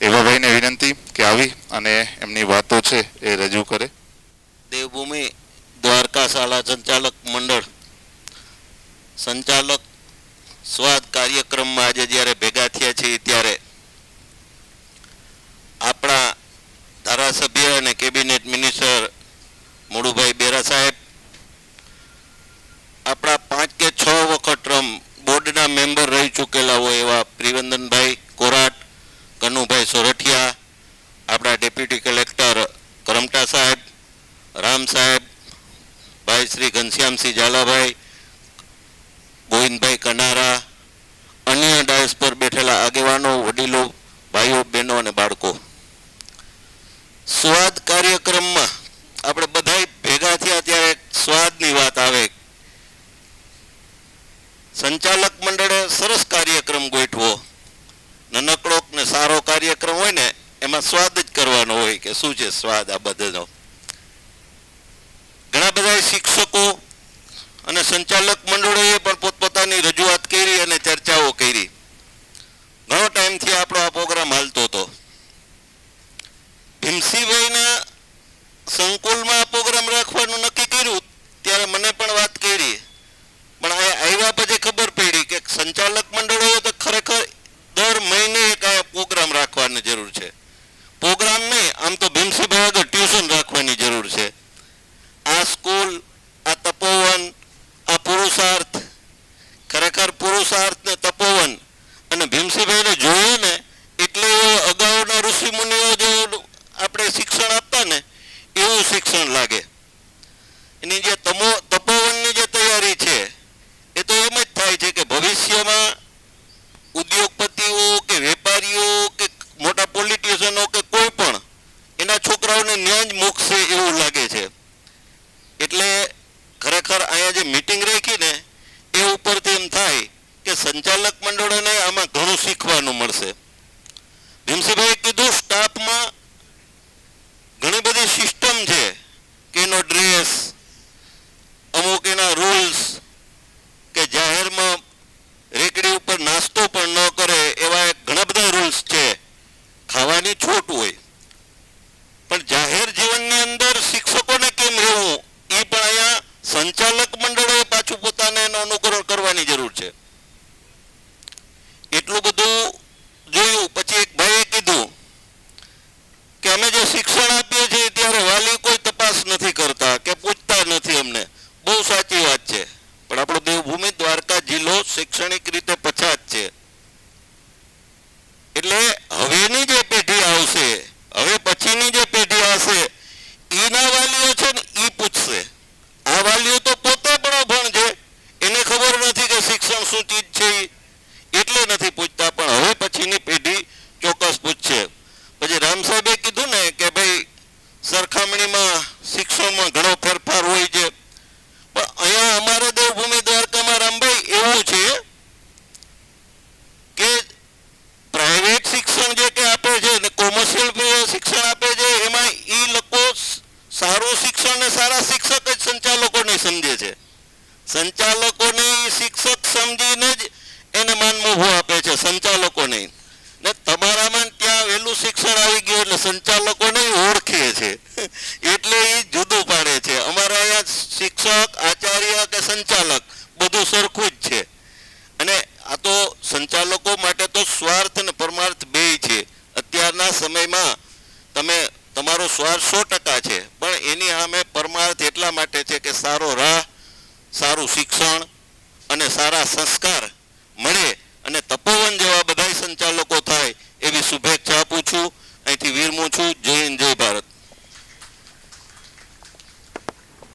એવા વિનંતી કે આવી અને એમની વાતો છે એ રજૂ કરે. દેવભૂમિ દ્વારકા શાળા સંચાલક મંડળ. સંચાલક સ્વાદ કાર્યક્રમમાં આજે જ્યારે ભેગા થયા છીએ ત્યારે આપણા ધારાસભ્ય અને કેબિનેટ મિનિસ્ટર મુળુભાઈ બેરા સાહેબ, આપણા પાંચ કે છ વખત ટ્રમ બોર્ડના મેમ્બર રામ સાહેબ, ભાઈ શ્રી ઘનશ્યામસિંહ ઝાલાભાઈ, ગોવિંદભાઈ કનારા, અન્ય ડાયસ પર બેઠેલા આગેવાનો, વડીલો, ભાઈઓ, બહેનો અને બાળકો. સ્વાદ કાર્યક્રમમાં આપણે બધા ભેગા થયા ત્યારે સ્વાદની વાત આવે. સંચાલક મંડળે સરસ કાર્યક્રમ ગોઠવો. નનકડો ને સારો કાર્યક્રમ હોય ને, એમાં સ્વાદ જ કરવાનો હોય કે શું છે સ્વાદ આ બધાનો. બધા શિક્ષકો અને સંચાલક મંડળોએ પણ પોતપોતાની રજૂઆત કરી અને ચર્ચાઓ કરી. ઘણો ટાઈમથી આપણો આ પ્રોગ્રામ હાલતો હતો. ભીમસીભાઈના સંકુલમાં આ પ્રોગ્રામ રાખવાનું નક્કી કર્યું ત્યારે મને પણ વાત કરી. પણ આ આવ્યા પછી ખબર પડી કે સંચાલક મંડળોએ તો ખરેખર દર મહિને એક આ પ્રોગ્રામ રાખવાની જરૂર છે. પ્રોગ્રામ નહીં, આમ તો ભીમસીભાઈ આગળ ટ્યુશન રાખવાની જરૂર છે આ સ્કૂલ આ તપોવન આ પુરુષાર્થ ખરેખર પુરુષાર્થ ને તપોવન અને ભીમસીભાઈને જોયું ને એટલે એવો અગાઉના ઋષિ મુનિઓ જેવું આપણે શિક્ષણ આપતા ને એવું શિક્ષણ લાગે એની જે તમો તપોવનની જે તૈયારી છે એ તો એમ જ થાય છે કે ભવિષ્યમાં ઉદ્યોગપતિઓ કે વેપારીઓ કે મોટા પોલિટિશિયનો કે કોઈ પણ એના ન્યાય મૂકશે એવું લાગે છે. એટલે ખરેખર અહીંયા જે મિટિંગ રાખી ને, એ ઉપરથી એમ થાય કે સંચાલક મંડળોને આમાં ઘણું શીખવાનું મળશે. ભીમસીભાઈ કીધું સ્ટાફમાં ઘણી બધી સિસ્ટમ છે. કે એનો ડ્રેસ અમુક એના રૂલ્સ કે જાહેરમાં રેકડી ઉપર નાસ્તો પણ ન કરે એવા ઘણા બધા રૂલ્સ છે ખાવાની છૂટ હોય પણ જાહેર જીવનની અંદર શિક્ષકોને કેમ રહેવું એ પણ અહીંયા સંચાલક મંડળોએ પાછું પોતાને એનું અનુકરણ કરવાની જરૂર છે એટલું બધું જોયું પછી એક ભાઈએ કીધું કે અમે જે શિક્ષણ આપીએ છીએ ત્યારે વાલી કોઈ તપાસ નથી કરતા કે પૂછતા નથી અમને બહુ સાચી વાત છે પણ આપણો દેવભૂમિ દ્વારકા જિલ્લો શૈક્ષણિક રીતે પછાત છે એટલે હવેની જે પેઢી આવશે હવે પછીની જે પેઢી આવશે એના વાલીઓ છે ને એ પૂછશે આ વાલીઓ તો પોતે પણ અભણ છે એને ખબર નથી કે શિક્ષણ શું ચીજ છે ઈ. એટલે નથી પૂછતા પણ હવે પછીની પેઢી ચોક્કસ પૂછશે પછી રામ સાહેબે કીધું ને કે ભાઈ સરખામણીમાં શિક્ષણમાં ઘણો ફેરફાર હોય છે. પણ અહીંયા અમારે દેવભૂમિ દ્વારકામાં રામભાઈ એવું છે કે પ્રાઇવેટ શિક્ષણ જે કે આપે છે ને કોમર્શિયલ શિક્ષણ આપે છે, એમાં એ લોકો સારું શિક્ષણ ને સારા શિક્ષક જ સંચાલકોને સમજે છે. સંચાલકોને શિક્ષક સમજીને જ એને માનમોભો આપે છે, સંચાલકોને. ને તમારામાં ત્યાં વહેલું શિક્ષણ આવી ગયું એટલે સંચાલકોને ઈ ઓળખે છે. એટલે એ જુદું પાડે છે. અમારા અહીંયા શિક્ષક, આચાર્ય કે સંચાલક બધું સરખું જ છે. અને આ તો સંચાલકો માટે તો સ્વાર્થ અને પરમાર્થ બેય છે. અત્યારના સમયમાં તમે, તમારો સ્વાર્થ સો ટકા છે. પણ એની સામે પરમાર્થ એટલા માટે છે કે સારો રાહ, સારું શિક્ષણ અને સારા સંસ્કાર મળે અને તપોવન જેવા બધા